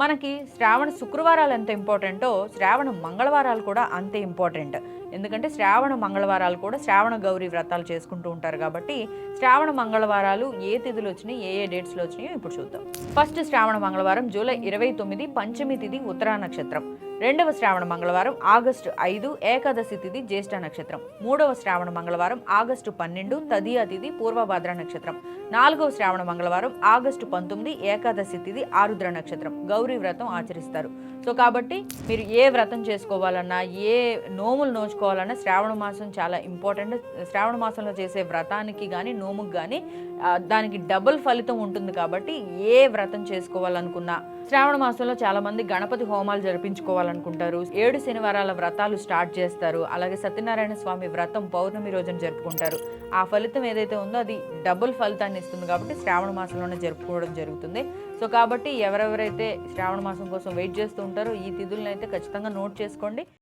మనకి శ్రావణ శుక్రవారాలు ఎంత ఇంపార్టెంటో శ్రావణ మంగళవారాలు కూడా అంతే ఇంపార్టెంట్. ఎందుకంటే శ్రావణ మంగళవారాలు కూడా శ్రావణ గౌరీ వ్రతాలు చేసుకుంటూ ఉంటారు కాబట్టి శ్రావణ మంగళవారాలు ఏ తిథులు వచ్చినాయి ఏ ఏ డేట్స్లో వచ్చినాయో ఇప్పుడు చూద్దాం. ఫస్ట్ శ్రావణ మంగళవారం జూలై ఇరవై తొమ్మిది పంచమి తిథి ఉత్తరా నక్షత్రం. రెండవ శ్రావణ మంగళవారం ఆగస్టు ఐదు ఏకాదశి తిథి జ్యేష్ఠ నక్షత్రం. మూడవ శ్రావణ మంగళవారం ఆగస్టు పన్నెండు తదియ తిథి పూర్వభాద్ర నక్షత్రం. నాలుగవ శ్రావణ మంగళవారం ఆగస్టు పంతొమ్మిది ఏకాదశి తిథి ఆరుద్ర నక్షత్రం. గౌరీ వ్రతం ఆచరిస్తారు. సో కాబట్టి మీరు ఏ వ్రతం చేసుకోవాలన్నా ఏ నోములు నోచుకోవాలన్నా శ్రావణ మాసం చాలా ఇంపార్టెంట్. శ్రావణ మాసంలో చేసే వ్రతానికి కానీ నోముకి కానీ దానికి డబుల్ ఫలితం ఉంటుంది కాబట్టి ఏ వ్రతం చేసుకోవాలనుకున్నా శ్రావణ మాసంలో చాలా మంది గణపతి హోమాలు జరిపించుకోవాలి జరిపించుకోవాలనుకుంటారు ఏడు శనివారాల వ్రతాలు స్టార్ట్ చేస్తారు. అలాగే సత్యనారాయణ స్వామి వ్రతం పౌర్ణమి రోజున జరుపుకుంటారు. ఆ ఫలితం ఏదైతే ఉందో అది డబుల్ ఫలితాన్ని ఇస్తుంది కాబట్టి శ్రావణ మాసంలోనే జరుపుకోవడం జరుగుతుంది. సో కాబట్టి ఎవరెవరైతే శ్రావణ మాసం కోసం వెయిట్ చేస్తూ ఉంటారో ఈ తిథులను అయితే ఖచ్చితంగా నోట్ చేసుకోండి.